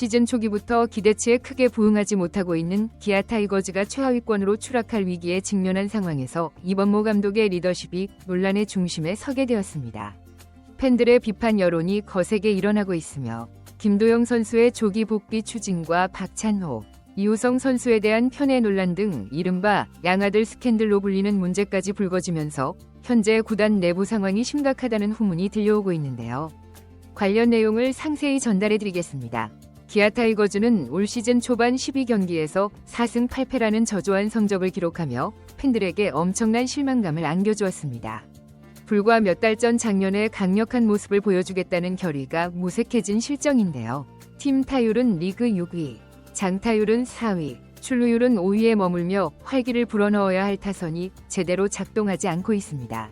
시즌 초기부터 기대치에 크게 부응하지 못하고 있는 기아 타이거즈가 최하위권으로 추락할 위기에 직면한 상황에서 이번모 감독의 리더십이 논란의 중심에 서게 되었습니다. 팬들의 비판 여론이 거세게 일어나고 있으며 김도영 선수의 조기 복귀 추진과 박찬호, 이우성 선수에 대한 편애 논란 등 이른바 양아들 스캔들로 불리는 문제까지 불거지면서 현재 구단 내부 상황이 심각하다는 후문이 들려오고 있는데요. 관련 내용을 상세히 전달해 드리겠습니다. 기아 타이거즈는 올 시즌 초반 12경기에서 4승 8패라는 저조한 성적을 기록하며 팬들에게 엄청난 실망감을 안겨주었습니다. 불과 몇 달 전 작년에 강력한 모습을 보여주겠다는 결의가 무색해진 실정인데요. 팀 타율은 리그 6위, 장타율은 4위, 출루율은 5위에 머물며 활기를 불어넣어야 할 타선이 제대로 작동하지 않고 있습니다.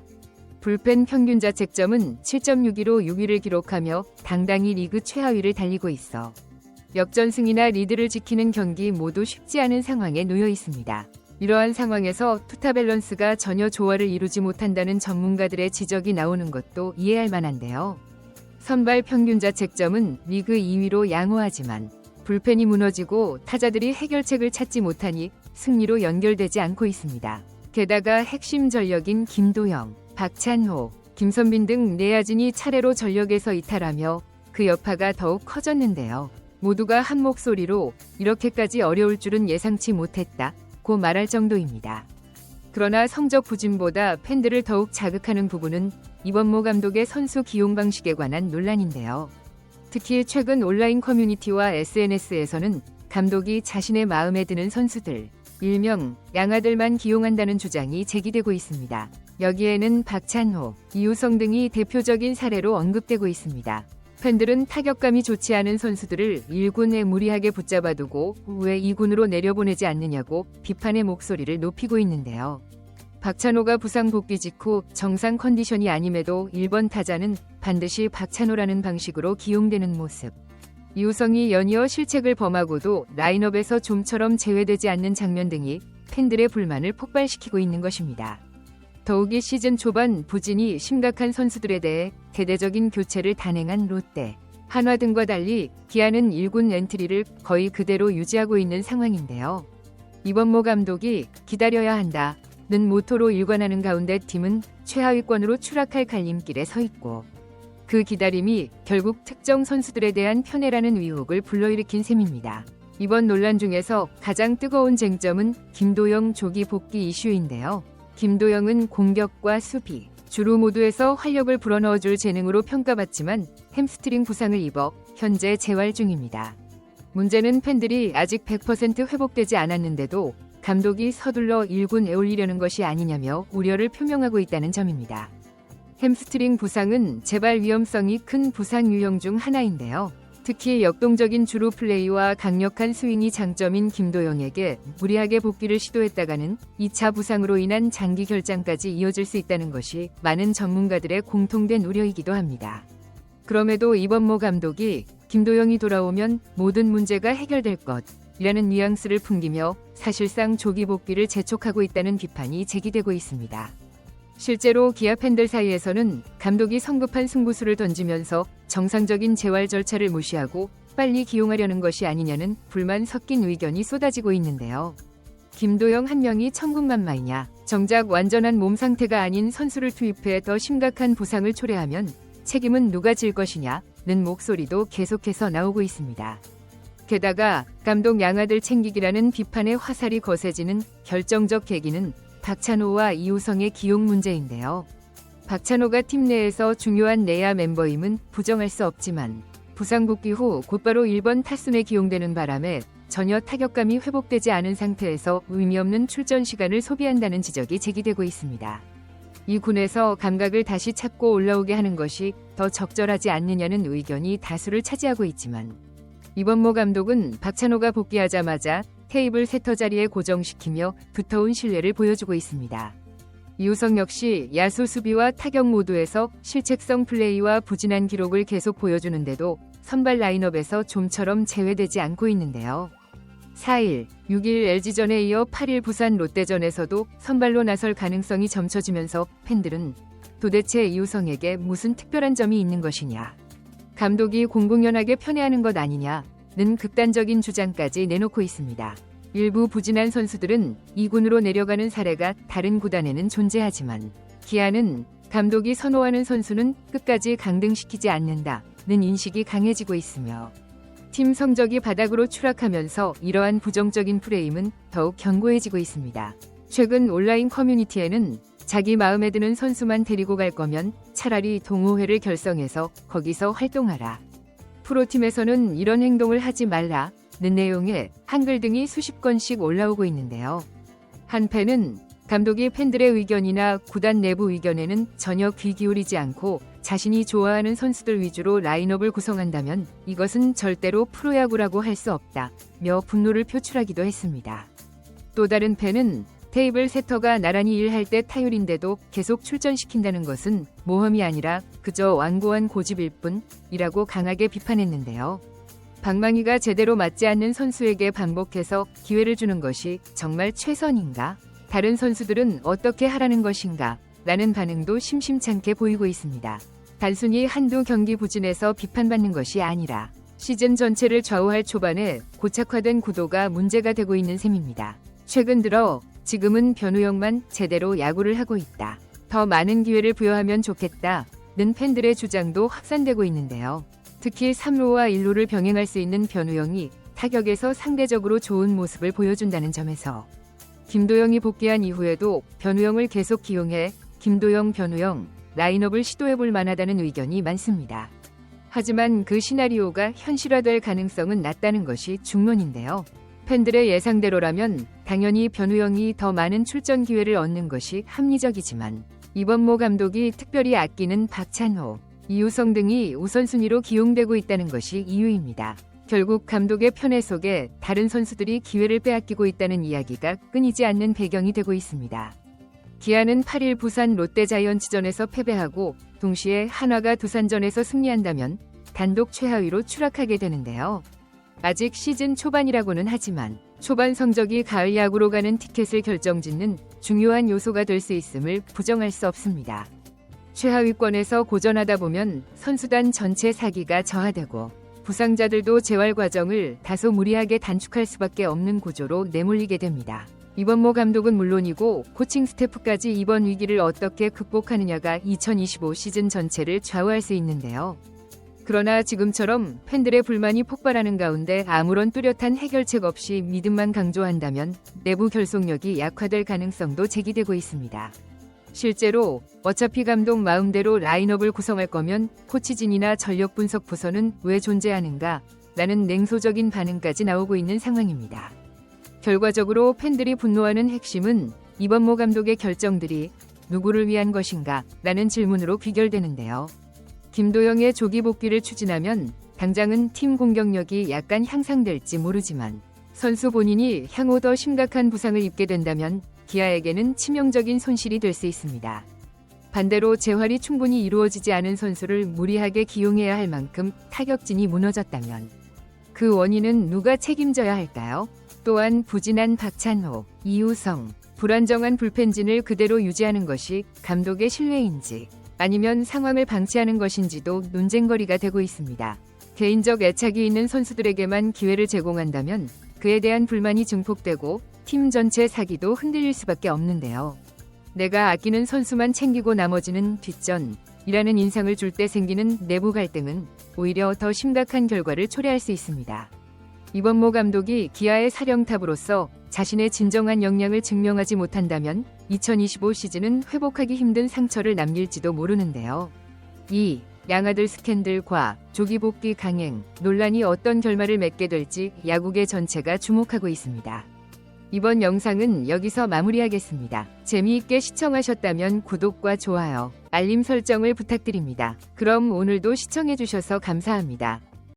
불펜 평균 자책점은 7.62로 6위를 기록하며 당당히 리그 최하위를 달리고 있어 역전승이나 리드를 지키는 경기 모두 쉽지 않은 상황에 놓여 있습니다. 이러한 상황에서 투타 밸런스가 전혀 조화를 이루지 못한다는 전문가들의 지적이 나오는 것도 이해할 만한데요. 선발 평균 자 책점은 리그 2위로 양호하지만 불펜이 무너지고 타자들이 해결책을 찾지 못하니 승리로 연결되지 않고 있습니다. 게다가 핵심 전력인 김도영, 박찬호, 김선빈 등 내야진이 차례로 전력에서 이탈하며 그 여파가 더욱 커졌는데요. 모두가 한 목소리로 이렇게까지 어려울 줄은 예상치 못했다. 고 말할 정도입니다. 그러나 성적 부진보다 팬들을 더욱 자극하는 부분은 이번모 감독의 선수 기용 방식에 관한 논란인데요. 특히 최근 온라인 커뮤니티와 SNS에서는 감독이 자신의 마음에 드는 선수들, 일명 양아들만 기용한다는 주장이 제기되고 있습니다. 여기에는 박찬호, 이우성 등이 대표적인 사례로 언급되고 있습니다. 팬들은 타격감이 좋지 않은 선수들을 1군에 무리하게 붙잡아두고 왜 2군으로 내려보내지 않느냐고 비판의 목소리를 높이고 있는데요. 박찬호가 부상 복귀 직후 정상 컨디션이 아님에도 1번 타자는 반드시 박찬호라는 방식으로 기용되는 모습. 이우성이 연이어 실책을 범하고도 라인업에서 좀처럼 제외되지 않는 장면 등이 팬들의 불만을 폭발시키고 있는 것입니다. 더욱이 시즌 초반 부진이 심각한 선수들에 대해 대대적인 교체를 단행한 롯데, 한화 등과 달리 기아는 1군 엔트리를 거의 그대로 유지하고 있는 상황인데요. 이번모 감독이 기다려야 한다. 는 모토로 일관하는 가운데 팀은 최하위권으로 추락할 갈림길에 서 있고 그 기다림이 결국 특정 선수들에 대한 편애라는 의혹을 불러일으킨 셈입니다. 이번 논란 중에서 가장 뜨거운 쟁점은 김도영 조기 복귀 이슈인데요. 김도영은 공격과 수비, 주루 모두에서 활력을 불어넣어줄 재능으로 평가받지만 햄스트링 부상을 입어 현재 재활 중입니다. 문제는 팬들이 아직 100% 회복되지 않았는데도 감독이 서둘러 1군에 올리려는 것이 아니냐며 우려를 표명하고 있다는 점입니다. 햄스트링 부상은 재발 위험성이 큰 부상 유형 중 하나인데요. 특히 역동적인 주루 플레이와 강력한 스윙이 장점인 김도영에게 무리하게 복귀를 시도했다가는 2차 부상으로 인한 장기 결장까지 이어질 수 있다는 것이 많은 전문가들의 공통된 우려이기도 합니다. 그럼에도 이번모 감독이 김도영이 돌아오면 모든 문제가 해결될 것이라는 뉘앙스를 풍기며 사실상 조기 복귀를 재촉하고 있다는 비판이 제기되고 있습니다. 실제로 기아 팬들 사이에서는 감독이 성급한 승부수를 던지면서 정상적인 재활 절차를 무시하고 빨리 기용하려는 것이 아니냐는 불만 섞인 의견이 쏟아지고 있는데요. 김도영 한 명이 천군만마이냐, 정작 완전한 몸 상태가 아닌 선수를 투입해 더 심각한 부상을 초래하면 책임은 누가 질 것이냐는 목소리도 계속해서 나오고 있습니다. 게다가 감독 양아들 챙기기라는 비판의 화살이 거세지는 결정적 계기는 박찬호와 이우성의 기용 문제인데요. 박찬호가 팀 내에서 중요한 내야 멤버임은 부정할 수 없지만 부상 복귀 후 곧바로 1번 타순에 기용되는 바람에 전혀 타격감이 회복되지 않은 상태에서 의미 없는 출전 시간을 소비한다는 지적이 제기되고 있습니다. 이 군에서 감각을 다시 찾고 올라오게 하는 것이 더 적절하지 않느냐는 의견이 다수를 차지하고 있지만 이번모 감독은 박찬호가 복귀하자마자 테이블 세터 자리에 고정시키며 두터운 신뢰를 보여주고 있습니다. 이우성 역시 야수 수비와 타격 모두에서 실책성 플레이와 부진한 기록을 계속 보여주는데도 선발 라인업에서 좀처럼 제외되지 않고 있는데요. 4일, 6일 LG전에 이어 8일 부산 롯데전에서도 선발로 나설 가능성이 점쳐지면서 팬들은 도대체 이우성에게 무슨 특별한 점이 있는 것이냐. 감독이 공공연하게 편애하는 것 아니냐. 는 극단적인 주장까지 내놓고 있습니다. 일부 부진한 선수들은 2군으로 내려가는 사례가 다른 구단에는 존재하지만 기아는 감독이 선호하는 선수는 끝까지 강등시키지 않는다는 인식이 강해지고 있으며 팀 성적이 바닥으로 추락하면서 이러한 부정적인 프레임은 더욱 견고해지고 있습니다. 최근 온라인 커뮤니티에는 자기 마음에 드는 선수만 데리고 갈 거면 차라리 동호회를 결성해서 거기서 활동하라. 프로팀에서는 이런 행동을 하지 말라. 는 내용의 한글 등이 수십 건씩 올라오고 있는데요. 한 팬은 감독이 팬들의 의견이나 구단 내부 의견에는 전혀 귀 기울이지 않고 자신이 좋아하는 선수들 위주로 라인업을 구성한다면 이것은 절대로 프로야구라고 할 수 없다며 분노를 표출하기도 했습니다. 또 다른 팬은 테이블 세터가 나란히 일할 때 타율인데도 계속 출전시킨다는 것은 모험이 아니라 그저 완고한 고집일 뿐이라고 강하게 비판했는데요. 방망이가 제대로 맞지 않는 선수에게 반복해서 기회를 주는 것이 정말 최선인가? 다른 선수들은 어떻게 하라는 것인가? 라는 반응도 심심찮게 보이고 있습니다. 단순히 한두 경기 부진에서 비판받는 것이 아니라 시즌 전체를 좌우할 초반에 고착화된 구도가 문제가 되고 있는 셈입니다. 최근 들어 지금은 변우영만 제대로 야구를 하고 있다. 더 많은 기회를 부여하면 좋겠다. 는 팬들의 주장도 확산되고 있는데요. 특히 3루와 1루를 병행할 수 있는 변우영이 타격에서 상대적으로 좋은 모습을 보여준다는 점에서 김도영이 복귀한 이후에도 변우영을 계속 기용해 김도영, 변우영 라인업을 시도해볼 만하다는 의견이 많습니다. 하지만 그 시나리오가 현실화될 가능성은 낮다는 것이 중론인데요. 팬들의 예상대로라면 당연히 변우영이 더 많은 출전 기회를 얻는 것이 합리적이지만 이번모 감독이 특별히 아끼는 박찬호, 이우성 등이 우선순위로 기용되고 있다는 것이 이유입니다. 결국 감독의 편애 속에 다른 선수들이 기회를 빼앗기고 있다는 이야기가 끊이지 않는 배경이 되고 있습니다. 기아는 8일 부산 롯데자이언츠전에서 패배하고 동시에 한화가 두산전에서 승리한다면 단독 최하위로 추락하게 되는데요. 아직 시즌 초반이라고는 하지만 초반 성적이 가을 야구로 가는 티켓을 결정짓는 중요한 요소가 될 수 있음을 부정할 수 없습니다. 최하위권에서 고전하다 보면 선수단 전체 사기가 저하되고 부상자들도 재활 과정을 다소 무리하게 단축할 수밖에 없는 구조로 내몰리게 됩니다. 이번모 감독은 물론이고 코칭 스태프까지 이번 위기를 어떻게 극복하느냐가 2025 시즌 전체를 좌우할 수 있는데요. 그러나 지금처럼 팬들의 불만이 폭발하는 가운데 아무런 뚜렷한 해결책 없이 믿음만 강조한다면 내부 결속력이 약화될 가능성도 제기되고 있습니다. 실제로 어차피 감독 마음대로 라인업을 구성할 거면 코치진이나 전력 분석 부서는 왜 존재하는가? 라는 냉소적인 반응까지 나오고 있는 상황입니다. 결과적으로 팬들이 분노하는 핵심은 이번모 감독의 결정들이 누구를 위한 것인가? 라는 질문으로 귀결되는데요. 김도영의 조기 복귀를 추진하면 당장은 팀 공격력이 약간 향상될지 모르지만 선수 본인이 향후 더 심각한 부상을 입게 된다면 기아에게는 치명적인 손실이 될 수 있습니다. 반대로 재활이 충분히 이루어지지 않은 선수를 무리하게 기용해야 할 만큼 타격진이 무너졌다면 그 원인은 누가 책임져야 할까요? 또한 부진한 박찬호, 이우성, 불안정한 불펜진을 그대로 유지하는 것이 감독의 신뢰인지 아니면 상황을 방치하는 것인지도 논쟁거리가 되고 있습니다. 개인적 애착이 있는 선수들에게만 기회를 제공한다면 그에 대한 불만이 증폭되고 팀 전체 사기도 흔들릴 수밖에 없는데요. 내가 아끼는 선수만 챙기고 나머지는 뒷전이라는 인상을 줄 때 생기는 내부 갈등은 오히려 더 심각한 결과를 초래할 수 있습니다. 이번모 감독이 기아의 사령탑으로서 자신의 진정한 역량을 증명하지 못한다면 2025 시즌은 회복하기 힘든 상처를 남길지도 모르는데요. 2. 양아들 스캔들과 조기 복귀 강행 논란이 어떤 결말을 맺게 될지 야구계 전체가 주목하고 있습니다. 이번 영상은 여기서 마무리하겠습니다. 재미있게 시청하셨다면 구독과 좋아요, 알림 설정을 부탁드립니다. 그럼 오늘도 시청해주셔서 감사합니다.